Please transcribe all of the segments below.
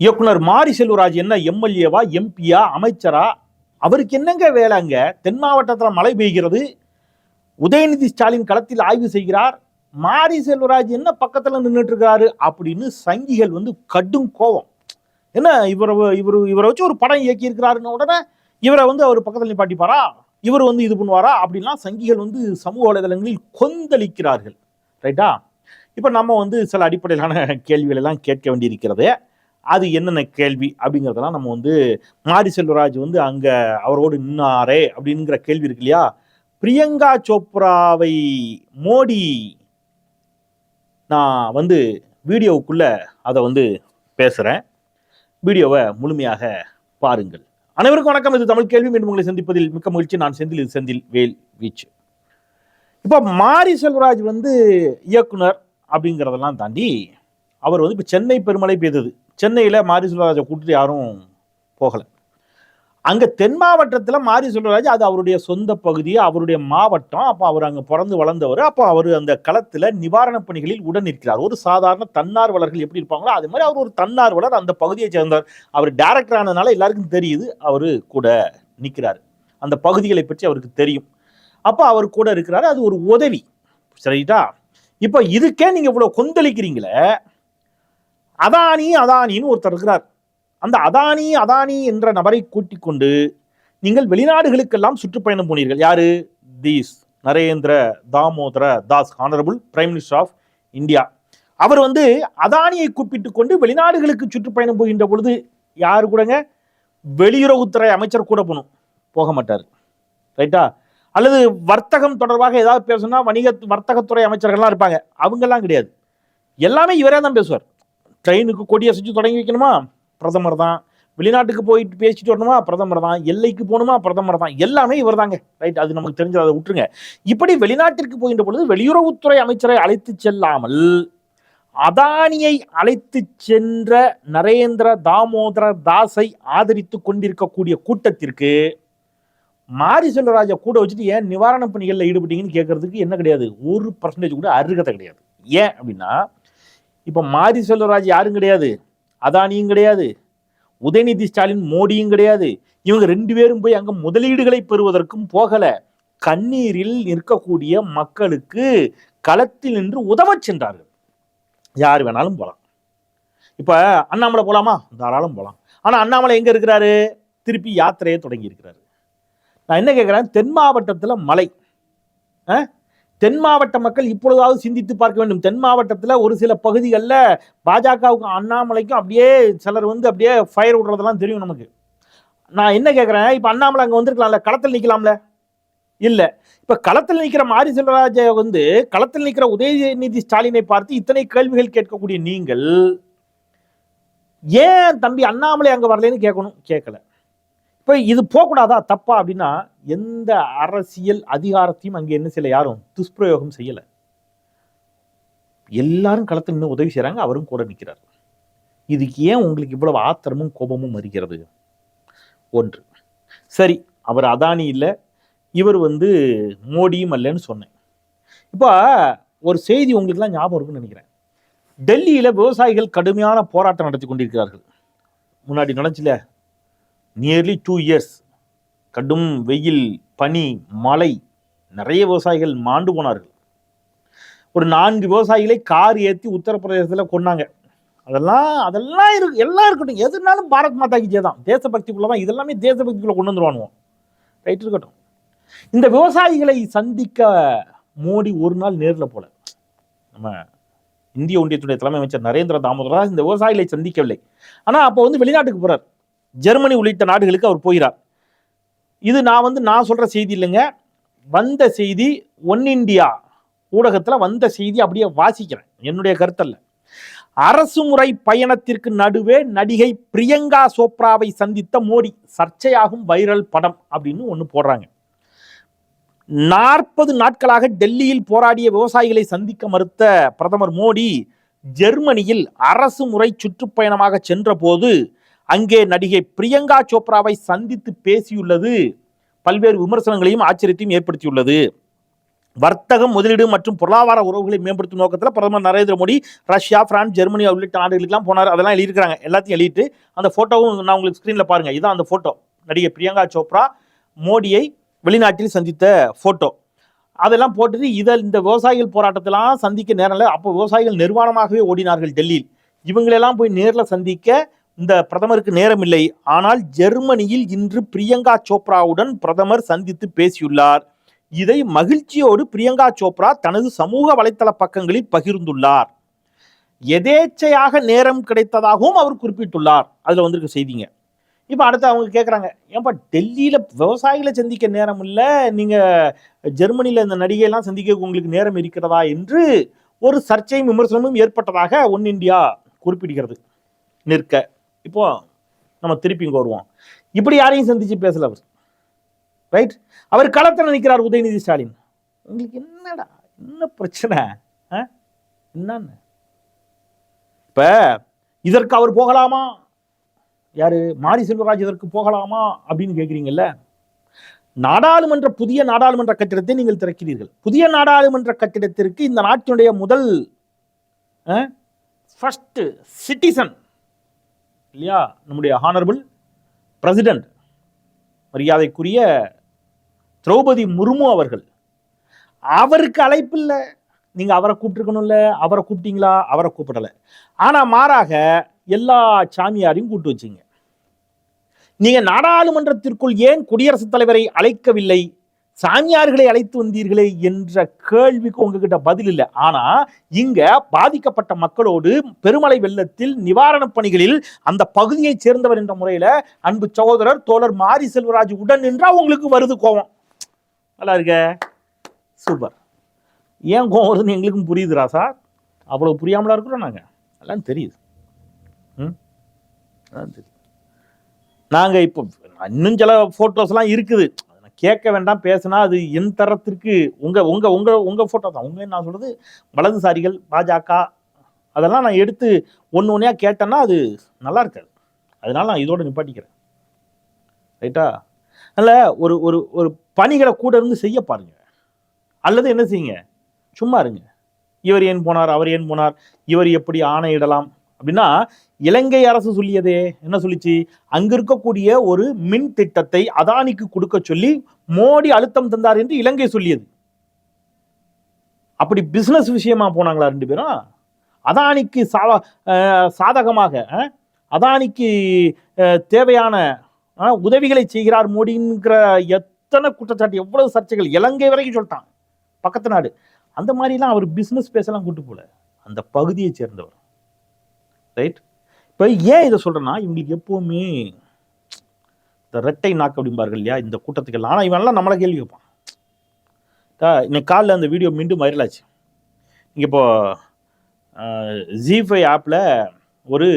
இயக்குனர் மாரி செல்வராஜ் என்ன எம்எல்ஏவா எம்பியா அமைச்சரா? அவருக்கு என்னங்க வேலை அங்க? தென் மாவட்டத்தில் மழை பெய்கிறது. உதயநிதி ஸ்டாலின் களத்தில் ஆய்வு செய்கிறார். மாரி செல்வராஜ் என்ன பக்கத்தில் நின்றுட்டு இருக்காரு அப்படின்னு சங்கிகள் வந்து கடும் கோபம். என்ன இவரை இவர் இவரை வச்சு ஒரு படம் இயக்கி இருக்கிறாருன்னு உடனே இவரை வந்து அவர் பக்கத்தில் நிப்பாட்டிப்பாரா? இவர் வந்து இது பண்ணுவாரா? அப்படின்லாம் சங்கிகள் வந்து சமூக வலைதளங்களில் கொந்தளிக்கிறார்கள். ரைட்டா? இப்போ நம்ம வந்து சில அடிப்படையிலான கேள்விகளெல்லாம் கேட்க வேண்டியிருக்கிறது. அது என்னென்ன கேள்வி அப்படிங்கிறதெல்லாம் நம்ம வந்து மாரி செல்வராஜ் வந்து அங்கே அவரோடு நின்னாரே அப்படிங்கிற கேள்வி இருக்கு இல்லையா? பிரியங்கா சோப்ராவை மோடி நான் வந்து வீடியோவுக்குள்ள அதை வந்து பேசுகிறேன் வீடியோவை முழுமையாக பாருங்கள். அனைவருக்கும் வணக்கம். இது தமிழ் கேள்வி. மீண்டும் உங்களை சந்திப்பதில் மிக்க மகிழ்ச்சி. நான் செந்தில் இது செந்தில் வேல் வீச்சு. இப்போ மாரி செல்வராஜ் வந்து இயக்குனர் அப்படிங்கிறதெல்லாம் தாண்டி அவர் வந்து இப்போ சென்னை பெருமழை பெய்தது. சென்னையில் மாரி செல்வராஜை கூட்டிட்டு யாரும் போகலை. அங்கே தென் மாவட்டத்தில் மாரி செல்வராஜ் அது அவருடைய சொந்த பகுதி அவருடைய மாவட்டம் அப்போ அவர் அங்கே பிறந்து வளர்ந்தவர் அப்போ அவர் அந்த களத்தில் நிவாரணப் பணிகளில் உடன் இருக்கிறார். ஒரு சாதாரண தன்னார்வலர்கள் எப்படி இருப்பாங்களோ அது மாதிரி அவர் ஒரு தன்னார்வலர் அந்த பகுதியை சேர்ந்தவர். அவர் டேரக்டர் ஆனதுனால எல்லாருக்கும் தெரியுது அவர் கூட நிற்கிறார் அந்த பகுதிகளை பற்றி அவருக்கு தெரியும். அப்போ அவர் கூட இருக்கிறாரு அது ஒரு உதவி. சரிட்டா இப்போ இதுக்கே நீங்கள் இவ்வளோ கொந்தளிக்கிறீங்களே அதானி அதானின்னு ஒருத்தர் இருக்கிறார். அந்த அதானி அதானி என்ற நபரை கூட்டிக் கொண்டு நீங்கள் வெளிநாடுகளுக்கெல்லாம் சுற்றுப்பயணம் போனீர்கள். யாரு? This Narendra Damodar Das honourable prime minister of India. அவர் வந்து அதானியை கூப்பிட்டு கொண்டு வெளிநாடுகளுக்கு சுற்றுப்பயணம் போகின்ற பொழுது யாரு கூடங்க? வெளியுறவுத்துறை அமைச்சர் கூட போகணும். போக மாட்டார். ரைட்டா? அல்லது வர்த்தகம் தொடர்பாக ஏதாவது பேசணும்னா வணிக வர்த்தகத்துறை அமைச்சர்கள்லாம் இருப்பாங்க. அவங்கெல்லாம் கிடையாது. எல்லாமே இவரே தான் பேசுவார். ட்ரெயினுக்கு கொடி அசைச்சு தொடங்கி வைக்கணுமா? பிரதமர் தான். வெளிநாட்டுக்கு போயிட்டு பேசிட்டு வரணுமா? பிரதமர் தான். எல்லைக்கு போகணுமா? பிரதமர் தான். எல்லாமே இவர் தாங்க. ரைட்? அது நமக்கு தெரிஞ்சது. அதை விட்டுருங்க. இப்படி வெளிநாட்டிற்கு போகின்ற பொழுது வெளியுறவுத்துறை அமைச்சரை அழைத்து செல்லாமல் அதானியை அழைத்து சென்ற நரேந்திர தாமோதர தாஸை ஆதரித்து கொண்டிருக்கக்கூடிய கூட்டத்திற்கு மாரி செல்வராஜா கூட வச்சுட்டு ஏன் நிவாரணப் பணிகளில் ஈடுபட்டீங்கன்னு கேட்கறதுக்கு என்ன கிடையாது? ஒரு பர்சன்டேஜ் கூட அருகதை கிடையாது. ஏன் அப்படின்னா இப்போ மாரி செல்வராஜ் யாரும் கிடையாது. அதானியும் கிடையாது. உதயநிதி ஸ்டாலின் மோடியும் கிடையாது. இவங்க ரெண்டு பேரும் போய் அங்கே முதலீடுகளை பெறுவதற்கும் போகலை. கண்ணீரில் நிற்கக்கூடிய மக்களுக்கு களத்தில் நின்று உதவச் சென்றார்கள். யார் வேணாலும் போகலாம் இப்போ அண்ணாமலை போகலாமா தாராளம் போகலாம் ஆனால் அண்ணாமலை எங்கே இருக்கிறாரு? திருப்பி யாத்திரையை தொடங்கி இருக்கிறாரு நான் என்ன கேட்குறேன் தென் மாவட்டத்தில் மலை ஆ? தென் மாவட்ட மக்கள் இப்பொழுதாவது சிந்தித்து பார்க்க வேண்டும். தென் மாவட்டத்தில் ஒரு சில பகுதிகளில் பாஜகவுக்கும் அண்ணாமலைக்கும் அப்படியே சிலர் வந்து அப்படியே ஃபயர் விடுறதெல்லாம் தெரியும் நமக்கு. நான் என்ன கேட்குறேன் இப்போ அண்ணாமலை அங்கே வந்திருக்கலாம்ல? களத்தில் நிற்கலாம்ல இல்லை. இப்போ களத்தில் நிற்கிற மாரி செல்வராஜை வந்து களத்தில் நிற்கிற உதயநிதி ஸ்டாலினை பார்த்து இத்தனை கேள்விகள் கேட்கக்கூடிய நீங்கள் ஏன் தம்பி அண்ணாமலை அங்கே வரலைன்னு கேட்கணும் கேட்கல. இப்போ இது போகக்கூடாதா? தப்பா அப்படின்னா எந்த அரசியல் அதிகாரத்தையும் அங்கே என்ன செய்யல? யாரும் துஷ்பிரயோகம் செய்யலை. எல்லாரும் களத்தில் நின்று உதவி செய்கிறாங்க அவரும் கூட நிற்கிறார் இதுக்கு ஏன் உங்களுக்கு இவ்வளவு ஆத்திரமும் கோபமும் வருகிறது? ஒன்று. சரி அவர் அதானி இல்லை. இவர் வந்து மோடியும் அல்லன்னு சொன்னேன். இப்போ ஒரு செய்தி உங்களுக்குலாம் ஞாபகம் இருக்குன்னு நினைக்கிறேன். டெல்லியில் விவசாயிகள் கடுமையான போராட்டம் நடத்தி கொண்டிருக்கிறார்கள். முன்னாடி நினச்சில நியர்லி டூ இயர்ஸ் கடும் வெயில் பனி மழை. நிறைய விவசாயிகள் மாண்டு போனார்கள். ஒரு நான்கு விவசாயிகளை கார் ஏற்றி உத்தரப்பிரதேசத்தில் கொண்டாங்க அதெல்லாம் அதெல்லாம் இருக்கு எல்லாம் இருக்கட்டும். எதுனாலும் பாரத் மாதா கி தான். தேசபக்திக்குள்ள தான் இதெல்லாமே தேசபக்திக்குள்ளே கொண்டு வந்துருவானுவோம் ரைட் இருக்கட்டும். இந்த விவசாயிகளை சந்திக்க மோடி ஒரு நாள் நேரில் போல. நம்ம இந்திய ஒன்றியத்துடைய தலைமை அமைச்சர் நரேந்திர தாமோதரா இந்த விவசாயிகளை சந்திக்கவில்லை. ஆனால் அப்போ வந்து வெளிநாட்டுக்கு போகிறார் ஜெர்மனி உள்ளிட்ட நாடுகளுக்கு அவர் போகிறார். இது நான் வந்து நான் சொல்கிற செய்தி இல்லைங்க. வந்த செய்தி ஒன் இண்டியா ஊடகத்தில் வந்த செய்தி அப்படியே வாசிக்கிறேன். என்னுடைய கருத்தல்ல. அரசு முறை பயணத்திற்கு நடுவே நடிகை பிரியங்கா சோப்ராவை சந்தித்த மோடி சர்ச்சையாகும் வைரல் படம் அப்படின்னு ஒன்று போடுறாங்க. நாற்பது நாட்களாக டெல்லியில் போராடிய விவசாயிகளை சந்திக்க மறுத்த பிரதமர் மோடி ஜெர்மனியில் அரசு முறை சுற்றுப்பயணமாக சென்றபோது அங்கே நடிகை பிரியங்கா சோப்ராவை சந்தித்து பேசியுள்ளது. பல்வேறு விமர்சனங்களையும் ஆச்சரியத்தையும் ஏற்படுத்தியுள்ளது. வர்த்தகம் முதலீடு மற்றும் பொருளாதார உறவுகளை மேம்படுத்தும் நோக்கத்தில் பிரதமர் Narendra Modi Russia France Germany உள்ளிட்ட நாடுகளுக்கெல்லாம் போனார். அதெல்லாம் எழுதியிருக்கிறாங்க. எல்லாத்தையும் எழுதிட்டு அந்த ஃபோட்டோவும் நான் உங்களுக்கு ஸ்க்ரீனில் பாருங்கள் இதுதான் அந்த ஃபோட்டோ நடிகை பிரியங்கா சோப்ரா மோடியை வெளிநாட்டில் சந்தித்த ஃபோட்டோ அதெல்லாம் போட்டுட்டு இதில் இந்த விவசாயிகள் போராட்டத்தெல்லாம் சந்திக்க நேரம் இல்லை. அப்போ விவசாயிகள் நிர்வாணமாகவே ஓடினார்கள் டெல்லியில். இவங்களெல்லாம் போய் நேரில் சந்திக்க இந்த பிரதமருக்கு நேரம் இல்லை ஆனால் ஜெர்மனியில் இன்று பிரியங்கா சோப்ராவுடன் பிரதமர் சந்தித்து பேசியுள்ளார். இதை மகிழ்ச்சியோடு பிரியங்கா சோப்ரா தனது சமூக வலைத்தள பக்கங்களில் பகிர்ந்துள்ளார். எதேச்சையாக நேரம் கிடைத்ததாகவும் அவர் குறிப்பிட்டுள்ளார். அதில் வந்திருக்க செய்திங்க. இப்போ அடுத்து அவங்க கேட்குறாங்க ஏன்பா டெல்லியில் விவசாயிகளை சந்திக்க நேரம் இல்லை நீங்கள் ஜெர்மனியில் இந்த நடிகையெல்லாம் சந்திக்க உங்களுக்கு நேரம் இருக்கிறதா? என்று ஒரு சர்ச்சையும் விமர்சனமும் ஏற்பட்டதாக ஒன் இந்தியா குறிப்பிடுகிறது. நிற்க. இப்போ நம்ம திருப்பி இங்கே வருவோம். இப்படி யாரையும் சந்திச்சு பேசல அவர். ரைட் அவர் களத்தில் நிற்கிறார் உதயநிதி ஸ்டாலின். உங்களுக்கு என்னடா என்ன பிரச்சனை? என்னன்னு? இப்ப இதற்கு அவர் போகலாமா? யாரு? மாரி செல்வராஜ் இதற்கு போகலாமா? அப்படின்னு கேட்குறீங்கல்ல நாடாளுமன்ற புதிய நாடாளுமன்ற கட்டிடத்தை நீங்கள் திறக்கிறீர்கள். புதிய நாடாளுமன்ற கட்டிடத்திற்கு இந்த நாட்டினுடைய முதல் ஃபர்ஸ்ட் சிட்டிசன் இல்லையா? நம்முடைய ஹானரபிள் பிரசிடென்ட் மரியாதைக்குரிய திரௌபதி முர்மு அவர்கள். அவருக்கு அழைப்பு இல்லை. நீங்கள் அவரை கூப்பிட்டுருக்கணும்ல. அவரை கூப்பிட்டீங்களா? அவரை கூப்பிடல. ஆனால் மாறாக எல்லா சாமியாரையும் கூப்பிட்டு வச்சிங்க. நீங்கள் நாடாளுமன்றத்திற்குள் ஏன் குடியரசுத் தலைவரை அழைக்கவில்லை? சாமியார்களை அழைத்து வந்தீர்களே என்ற கேள்விக்கு உங்ககிட்ட பதில் இல்லை. ஆனா இங்க பாதிக்கப்பட்ட மக்களோடு பெருமலை வெள்ளத்தில் நிவாரணப் பணிகளில் அந்த பகுதியைச் சேர்ந்தவர் என்ற முறையில அன்பு சகோதரர் தோழர் மாரி செல்வராஜ் உடன் நின்றா உங்களுக்கு வருது கோவம் நல்லா இருக்க? சூப்பர். ஏன் கோவம் வருதுன்னு எங்களுக்கும் புரியுதுரா சார்? அவ்வளவு புரியாமலா இருக்கிறோம் நாங்க. எல்லாம் தெரியுது. ம்? அதான் தெரியுது. நாங்க இப்போ இன்னும் சில ஃபோட்டோஸ்லாம் இருக்குது. கேட்க வேண்டாம் பேசினா அது என் தரத்திற்கு உங்கள் உங்கள் உங்கள் உங்கள் ஃபோட்டோ தான். உங்க நான் சொல்கிறது வலதுசாரிகள் பாஜக அதெல்லாம் நான் எடுத்து ஒன்று ஒன்றையாக கேட்டேன்னா அது நல்லா இருக்காது. அதனால நான் இதோட நிப்பாட்டிக்கிறேன். ரைட்டா அதில் ஒரு ஒரு ஒரு பணிகளை கூட இருந்து செய்ய பாருங்க. அல்லது என்ன செய்யுங்க? சும்மா இருங்க. இவர் ஏன் போனார்? அவர் ஏன் போனார்? இவர் எப்படி ஆணையிடலாம்? அப்படின்னா இலங்கை அரசு சொல்லியதே என்ன சொல்லிச்சு? அங்க இருக்கக்கூடிய ஒரு மின் திட்டத்தை அதானிக்கு கொடுக்க சொல்லி மோடி அழுத்தம் தந்தார் என்று இலங்கை சொல்லியது. அப்படி பிசினஸ் விஷயமா போனாங்களா ரெண்டு பேரும்? அதானிக்கு சாவ சாதகமாக அதானிக்கு தேவையான உதவிகளை செய்கிறார் மோடிங்கிற எத்தனை குற்றச்சாட்டு எவ்வளவு சர்ச்சைகள் இலங்கை வரைக்கும் சொல்லிட்டான் பக்கத்து நாடு. அந்த மாதிரிலாம் அவர் பிஸ்னஸ் பேசலாம் கூட்டு போல. அந்த பகுதியை சேர்ந்தவர். ரைட் இப்போ ஏன் இதை சொல்கிறேன்னா இவங்களுக்கு எப்போவுமே இந்த ரெட்டை நாக்கு அப்படிம்பார்கள் இல்லையா இந்த கூட்டத்துக்கெல்லாம். ஆனால் இவன்லாம் நம்மளை கேள்வி கேட்பான். இன்னைக்கு காலைல அந்த வீடியோ மீண்டும் வைரல் ஆச்சு இங்கே இப்போது ஜிஃபை ஆப்பில் ஒரு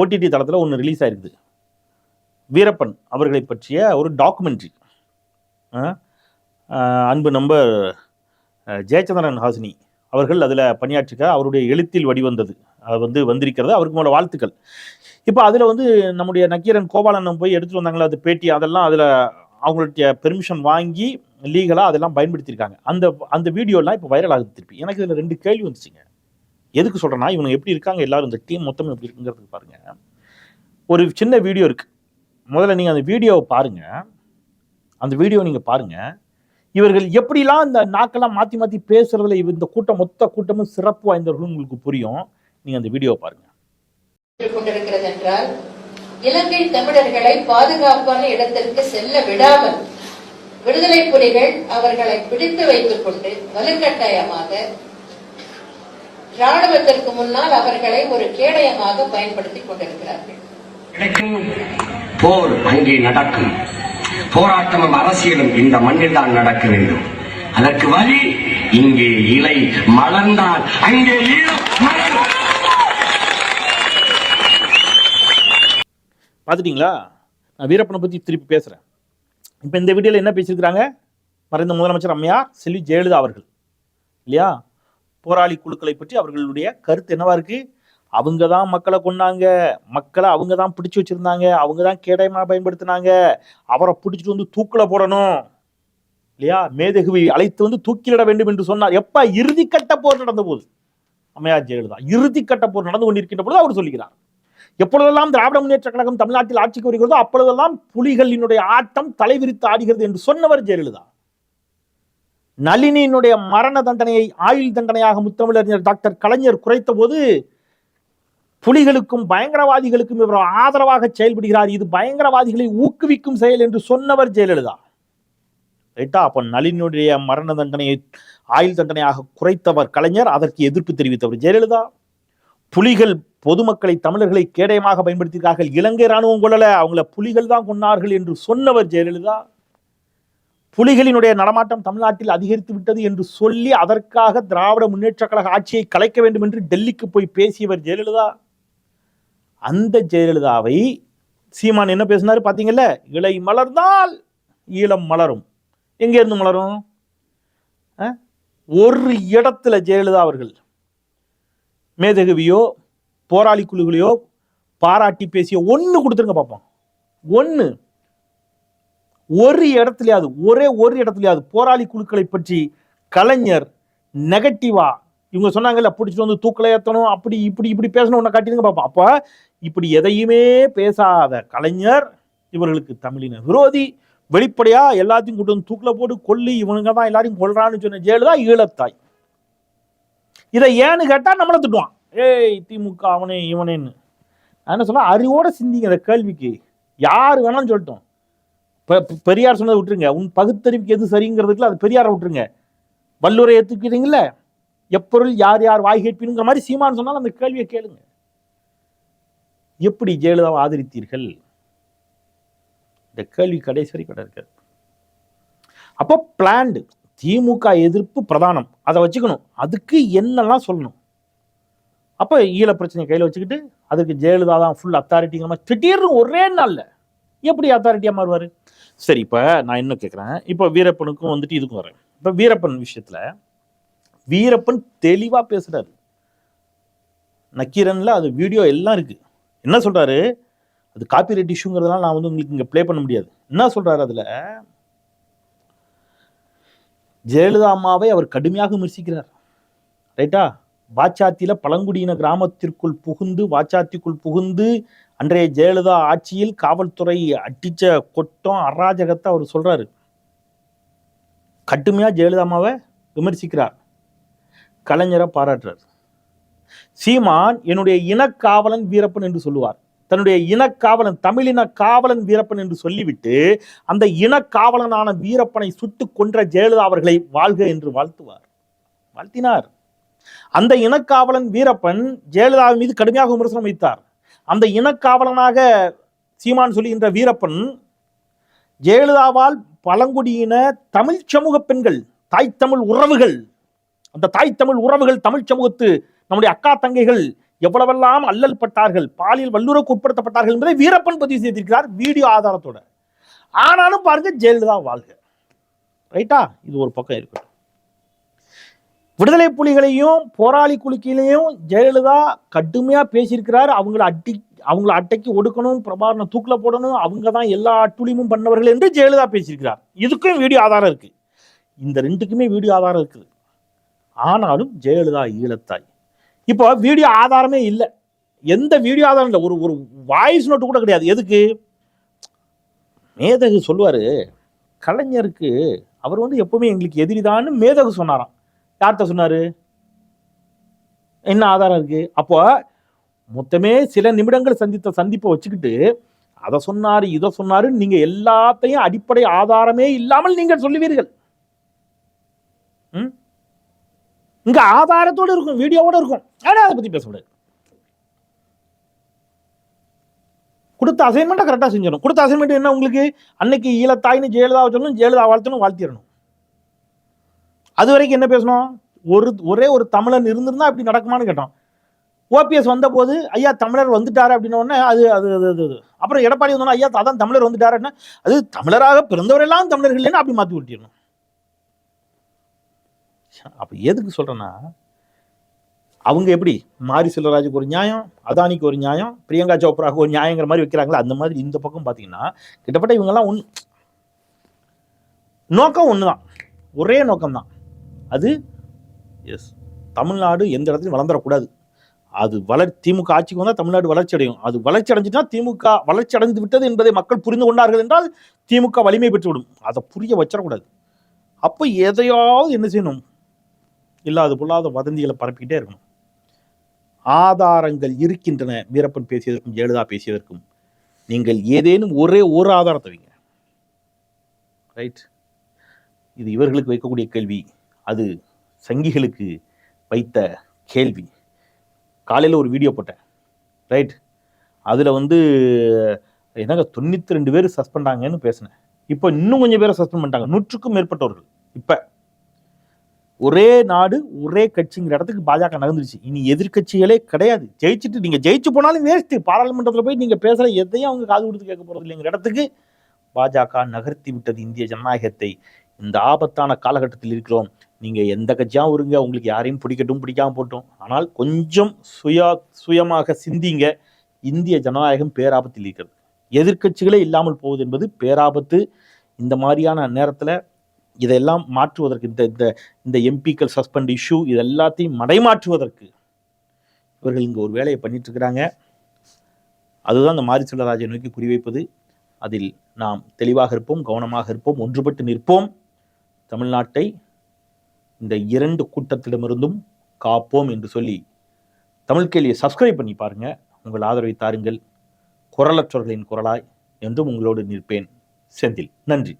ஓடிடி தளத்தில் ஒன்று ரிலீஸ் ஆயிருக்குது. வீரப்பன் அவர்களை பற்றிய ஒரு டாக்குமெண்ட்ரி அன்பு நம்பர் ஜெயச்சந்திரன் ஹாசினி அவர்கள் அதில் பணியாற்றிக்க அவருடைய எழுத்தில் வடிவந்தது. வந்து வந்திருக்கிறது. அவருக்கு மேலே வாழ்த்துக்கள். இப்போ அதில் வந்து நம்முடைய நக்கீரன் கோபாலண்ணன் போய் எடுத்துட்டு வந்தாங்களா அது பேட்டி அதெல்லாம் அதில் அவங்களுடைய பெர்மிஷன் வாங்கி லீகலாக அதெல்லாம் பயன்படுத்தியிருக்காங்க. அந்த அந்த வீடியோலாம் இப்போ வைரல் ஆகுது திருப்பி. எனக்கு இதில் ரெண்டு கேள்வி வந்துச்சுங்க. எதுக்கு சொல்கிறேன்னா இவங்க எப்படி இருக்காங்க எல்லாரும் இந்த டீம் மொத்தம் எப்படி இருக்குங்கிறதுக்கு பாருங்கள் ஒரு சின்ன வீடியோ இருக்குது முதல்ல நீங்கள் அந்த வீடியோவை பாருங்கள் அந்த வீடியோ நீங்கள் பாருங்கள் இவர்கள் எப்படிலாம் இந்த நாக்கெல்லாம் மாற்றி மாற்றி பேசுகிறதுல இவ- இந்த கூட்டம் மொத்த கூட்டமும் சிறப்பு வாய்ந்தவர்கள் உங்களுக்கு புரியும். நீங்கள் அந்த வீடியோவை பாருங்க. கொண்டிருக்கிறது என்றால் இலங்கை தமிழர்களை பாதுகாப்பான இடத்திற்கு செல்ல விடாமல் விடுதலை புலிகள் அவர்களை பிடித்து வைத்துக் கொண்டு வலுக்கட்டாயமாக ராணுவத்திற்கு முன்னால் அவர்களை ஒரு கேடயமாக பயன்படுத்திக் கொண்டிருக்கிறார்கள். போர் அங்கே நடக்கும். போராட்டமும் அரசியலும் இந்த மண்ணில் தான் நடக்க வேண்டும். அதற்கு வழி இங்கே இலை மலர்ந்தால் அங்கே ஈழம் மலரும். பார்த்துட்டிங்களா? நான் வீரப்பனை பற்றி திருப்பி பேசுகிறேன் இப்போ இந்த வீடியோவில் என்ன பேசியிருக்கிறாங்க? மறைந்த முதலமைச்சர் அம்மையார் செல்வி ஜெயலலிதா அவர்கள். இல்லையா? போராளி குழுக்களை பற்றி அவர்களுடைய கருத்து என்னவா இருக்குது அவங்க தான் மக்களை கொண்டாங்க மக்களை அவங்க தான் பிடிச்சி வச்சிருந்தாங்க. அவங்க தான் கேடயமாக பயன்படுத்தினாங்க. அவரை பிடிச்சிட்டு வந்து தூக்கில் போடணும். இல்லையா? மேதகுவை அழைத்து வந்து தூக்கிலிட வேண்டும் என்று சொன்னார். எப்போ இறுதிக்கட்ட போர் நடந்த போது அம்மையார் ஜெயலலிதா. இறுதிக்கட்ட போர் நடந்து கொண்டிருக்கின்ற பொழுது அவர் சொல்லுகிறார். எப்பொழுதெல்லாம் திராவிட முன்னேற்ற கழகம் தமிழ்நாட்டில் ஆட்சிக்கு வருகிறதோ அப்பொழுதெல்லாம் புலிகளினுடைய ஆட்டம் தலைவிரித்து ஆடுகிறது என்று சொன்னவர் ஜெயலலிதா. நளினியினுடைய மரண தண்டனையை ஆயுள் தண்டனையாக முத்தமிழறிஞர் டாக்டர் கலைஞர் குறைத்த போது புலிகளுக்கும் பயங்கரவாதிகளுக்கும் இவர் ஆதரவாக செயல்படுகிறார். இது பயங்கரவாதிகளை ஊக்குவிக்கும் செயல் என்று சொன்னவர் ஜெயலலிதா. ரைட்டா? அப்ப நளினுடைய மரண தண்டனையை ஆயுள் தண்டனையாக குறைத்தவர் கலைஞர் அதற்கு எதிர்ப்பு தெரிவித்தவர் ஜெயலலிதா. புலிகள் பொதுமக்களை தமிழர்களை கேடயமாக பயன்படுத்தியிருக்கார்கள் இலங்கை ராணுவம் கொள்ளல அவங்கள புலிகள் தான் கொன்னார்கள் என்று சொன்னவர் ஜெயலலிதா. புலிகளினுடைய நடமாட்டம் தமிழ்நாட்டில் அதிகரித்து விட்டது என்று சொல்லி அதற்காக திராவிட முன்னேற்ற கழக ஆட்சியை கலைக்க வேண்டும் என்று டெல்லிக்கு போய் பேசியவர் ஜெயலலிதா. அந்த ஜெயலலிதாவை சீமான் என்ன பேசினாரு பார்த்தீங்கல்ல இலை மலர்ந்தால் ஈழம் மலரும். எங்கேருந்து மலரும்? ஒரு இடத்துல ஜெயலலிதா அவர்கள் மேதகவியோ போராளி குழுகளையோ பாராட்டி பேசிய ஒன்று கொடுத்துருங்க பார்ப்போம் ஒன்று ஒரு இடத்துலையாவது ஒரே ஒரு இடத்துலையாவது போராளி குழுக்களை பற்றி கலைஞர் நெகட்டிவா இவங்க சொன்னாங்கல்ல பிடிச்சிட்டு வந்து தூக்கலை ஏற்றணும் அப்படி இப்படி இப்படி பேசணும் ஒன்றை காட்டிடுங்க பார்ப்போம் அப்போ இப்படி எதையுமே பேசாத கலைஞர் இவர்களுக்கு தமிழின விரோதி வெளிப்படையாக எல்லாத்தையும் கூட்டு வந்து தூக்கில் போட்டு கொல்லி இவனுங்க தான் எல்லாரையும் கொள்றான்னு சொன்ன ஜெயலலிதா ஈழத்தாய். இதை ஏன்னு கேட்டால் நம்மளை திட்டுவான். ஏய் திமுக அவனே இவனேன்னு. நான் என்ன சொல்ல அறிவோட சிந்திங்க இந்த கேள்விக்கு. யார் வேணாலும் சொல்லட்டும். பெ- பெரியார் சொன்னதை விட்டுருங்க. உன் பகுத்தறிவுக்கு எது சரிங்கிறதுக்குல அது பெரியாரை விட்டுருங்க. வல்லுரை ஏத்துக்கிறீங்கல்ல எப்பொருள் யார் யார் வாய் கேட்பீங்கிற மாதிரி சீமான்னு சொன்னாலும் அந்த கேள்வியை கேளுங்க. எப்படி ஜெயலலிதாவை ஆதரித்தீர்கள்? இந்த கேள்வி கடைசி வரைக்கும் இருக்காது அப்போ பிளான்டு திமுக எதிர்ப்பு பிரதானம். அதை வச்சுக்கணும். அதுக்கு என்னெல்லாம் சொல்லணும்? அப்போ ஈழ பிரச்சனையை கையில் வச்சுக்கிட்டு அதுக்கு ஜெயலலிதா தான் ஃபுல் அத்தாரிட்டிங்கிற மாதிரி திடீர்னு ஒரே நாளில் எப்படி அத்தாரிட்டியாக மாறுவார்? சரி இப்போ நான் இன்னும் கேட்குறேன் இப்போ வீரப்பனுக்கும் வந்துட்டு இதுக்கும் வரேன். இப்போ வீரப்பன் விஷயத்தில் வீரப்பன் தெளிவாக பேசுகிறாரு நக்கீரனில் அது வீடியோ எல்லாம் இருக்குது என்ன சொல்கிறாரு அது காப்பிரைட் இஷ்யூங்கிறதுலாம் நான் வந்து உங்களுக்கு இங்கே ப்ளே பண்ண முடியாது. என்ன சொல்கிறாரு அதில்? ஜெயலலிதா அம்மாவை அவர் கடுமையாக விமர்சிக்கிறார். ரைட்டா? வாச்சாத்தியில் பழங்குடியின கிராமத்திற்குள் புகுந்து வாச்சாத்திக்குள் புகுந்து அன்றைய ஜெயலலிதா ஆட்சியில் காவல்துறை அட்டிச்ச கொட்டம் அராஜகத்தை அவர் சொல்கிறாரு கடுமையாக ஜெயலலிதா அம்மாவை விமர்சிக்கிறார். கலைஞரை பாராட்டுறார். சீமான் என்னுடைய இனக்காவலன் வீரப்பன் என்று சொல்லுவார். தன்னுடைய இனக்காவலன் தமிழின காவலன் வீரப்பன் என்று சொல்லிவிட்டு அந்த இனக்காவலனான வீரப்பனை சுட்டு கொன்ற ஜெயலலிதா அவர்களை வாழ்க என்று வாழ்த்துவார். வாழ்த்தினார். அந்த இனக்காவலன் வீரப்பன் ஜெயலலிதா மீது கடுமையாக விமர்சனம் வைத்தார். அந்த இனக்காவலனாக சீமான் சொல்லுகின்ற வீரப்பன் ஜெயலலிதாவால் பழங்குடியின தமிழ் சமூக பெண்கள் தாய் தமிழ் உறவுகள் அந்த தாய் தமிழ் உறவுகள் தமிழ் சமூகத்து நம்முடைய அக்கா தங்கைகள் எவ்வளவெல்லாம் அல்லல் பட்டார்கள் பாலியல் வல்லுறவுக்கு உட்படுத்தப்பட்டார்கள் என்பதை வீரப்பன் பதிவு செய்திருக்கிறார் வீடியோ ஆதாரத்தோட. ஆனாலும் பாருங்க ஜெயலலிதா வாழ்க. ரைட்டா? இது ஒரு பக்கம் இருக்கட்டும். விடுதலை புலிகளையும் போராளி குலுக்கிலையும் ஜெயலலிதா கடுமையாக பேசியிருக்கிறார். அவங்கள அட்டி அவங்கள அட்டைக்கு ஒடுக்கணும் பிரபாரணம் தூக்கில் போடணும் அவங்க தான் எல்லா அட்டுழியமும் பண்ணவர்கள் என்று ஜெயலலிதா பேசியிருக்கிறார். இதுக்கும் வீடியோ ஆதாரம் இருக்குது இந்த ரெண்டுக்குமே வீடியோ ஆதாரம் இருக்குது. ஆனாலும் ஜெயலலிதா ஈழத்தாய். இப்போ வீடியோ ஆதாரமே இல்லை. எந்த வீடியோ ஆதாரம் இல்லை. ஒரு ஒரு வாய்ஸ் நோட்டு கூட கிடையாது. எதுக்கு? மேதகு சொல்லுவார் கலைஞருக்கு அவர் வந்து எப்பவுமே எங்களுக்கு எதிரிதான்னு மேதகு சொன்னாராம். யார்கிட்ட சொன்னார்? என்ன ஆதாரம் இருக்குது அப்போ மொத்தமே சில நிமிடங்கள் சந்தித்த சந்திப்பை வச்சுக்கிட்டு அதை சொன்னார் இதை சொன்னார் நீங்கள் எல்லாத்தையும் அடிப்படை ஆதாரமே இல்லாமல் நீங்கள் சொல்லுவீர்கள். ம்? இங்க ஆதாரத்தோட இருக்கும் வீடியோவோட இருக்கும். ஆனால் அதை பத்தி பேசக்கூடாது. கொடுத்த அசைன்மெண்ட்டை கரெக்டாக செஞ்சிடணும். கொடுத்த அசைன்மெண்ட் என்ன உங்களுக்கு? அன்னைக்கு ஈழத்தாய்னு ஜெயலலிதா சொல்லணும் ஜெயலலிதா வாழ்த்தணும் வாழ்த்திடணும். அது வரைக்கும் என்ன பேசணும்? ஒரு ஒரே ஒரு தமிழன் இருந்திருந்தா இப்படி நடக்குமான்னு கேட்டோம் ஓபிஎஸ் வந்தபோது ஐயா தமிழர் வந்துட்டாரு அப்படின்ன உடனே அது அது அது அது அப்புறம் எடப்பாடி வந்தோன்னா ஐயா அதான் தமிழர் வந்துட்டாருன்னா அது தமிழராக பிறந்தவரெல்லாம் இல்லைன்னு அப்படி மாற்றி விட்டிடணும் அப்போ எதுக்கு சொல்கிறேன்னா அவங்க எப்படி மாரி செல்வராஜுக்கு ஒரு நியாயம் அதானிக்கு ஒரு நியாயம் பிரியங்கா சோப்ராவுக்கு ஒரு நியாயங்கிற மாதிரி வைக்கிறாங்களா அந்த மாதிரி இந்த பக்கம் பார்த்தீங்கன்னா கிட்டத்தட்ட இவங்கெல்லாம் ஒன்று நோக்கம் ஒன்று தான் ஒரே நோக்கம்தான். அது எஸ் தமிழ்நாடு எந்த இடத்துலையும் வளர்ந்துடக்கூடாது அது வளர் திமுக ஆட்சிக்கு வந்தால் தமிழ்நாடு வளர்ச்சி அடையும். அது வளர்ச்சி அடைஞ்சுட்டா திமுக வளர்ச்சி அடைந்து விட்டது என்பதை மக்கள் புரிந்து கொண்டார்கள் என்றால் திமுக வலிமை பெற்றுவிடும். அதை புரிய வச்சிடக்கூடாது. அப்போ எதையாவது என்ன செய்யணும்? இல்லாத பொல்லாத வதந்திகளை பரப்பிக்கிட்டே இருக்கணும். ஆதாரங்கள் இருக்கின்றன வீரப்பன் பேசியதற்கும் ஜெயலலிதா பேசியதற்கும். நீங்கள் ஏதேனும் ஒரே ஒரு ஆதாரத்தை வைங்க. ரைட் இது இவர்களுக்கு வைக்கக்கூடிய கேள்வி. அது சங்கிகளுக்கு வைத்த கேள்வி. காலையில் ஒரு வீடியோ போட்டேன். ரைட் அதில் வந்து என்னங்க தொண்ணூற்றி ரெண்டு பேர் சஸ்பெண்ட் ஆங்கன்னு பேசினேன். இப்போ இன்னும் கொஞ்சம் பேரை சஸ்பெண்ட் பண்ணிட்டாங்க. நூற்றுக்கும் மேற்பட்டவர்கள். இப்போ ஒரே நாடு ஒரே கட்சிங்கிற இடத்துக்கு பாஜக நகர்ந்துருச்சு. இனி எதிர்கட்சிகளே கிடையாது. ஜெயிச்சுட்டு நீங்கள் ஜெயிச்சு போனாலும் வேஸ்ட்டு. பாராளுமன்றத்தில் போய் நீங்கள் பேசுகிற எதையும் அவங்க காது கொடுத்து கேட்க போகிறது இல்லைங்கிற இடத்துக்கு பாஜக நகர்த்தி விட்டது இந்திய ஜனநாயகத்தை. இந்த ஆபத்தான காலகட்டத்தில் இருக்கிறோம். நீங்கள் எந்த கட்சியாக இருங்க உங்களுக்கு யாரையும் பிடிக்கட்டும் பிடிக்காம போட்டும். ஆனால் கொஞ்சம் சுயா சுயமாக சிந்திங்க. இந்திய ஜனநாயகம் பேராபத்தில் இருக்கிறது. எதிர்க்கட்சிகளே இல்லாமல் போவது என்பது பேராபத்து. இந்த மாதிரியான நேரத்தில் இதெல்லாம் மாற்றுவதற்கு இந்த இந்த இந்த எம்பிக்கள் சஸ்பெண்ட் இஷ்யூ இது எல்லாத்தையும் மடைமாற்றுவதற்கு இவர்கள் இங்கே ஒரு வேலையை பண்ணிட்டுருக்கிறாங்க. அதுதான் இந்த மாரி செல்வராஜை நோக்கி குறிவைப்பது. அதில் நாம் தெளிவாக இருப்போம் கவனமாக இருப்போம் ஒன்றுபட்டு நிற்போம். தமிழ்நாட்டை இந்த இரண்டு கூட்டத்திடமிருந்தும் காப்போம் என்று சொல்லி தமிழ் கேள்வியை சப்ஸ்கிரைப் பண்ணி பாருங்கள் உங்கள் ஆதரவை தாருங்கள். குரலற்றவர்களின் குரலாய் என்றும் உங்களோடு நிற்பேன். செந்தில் நன்றி.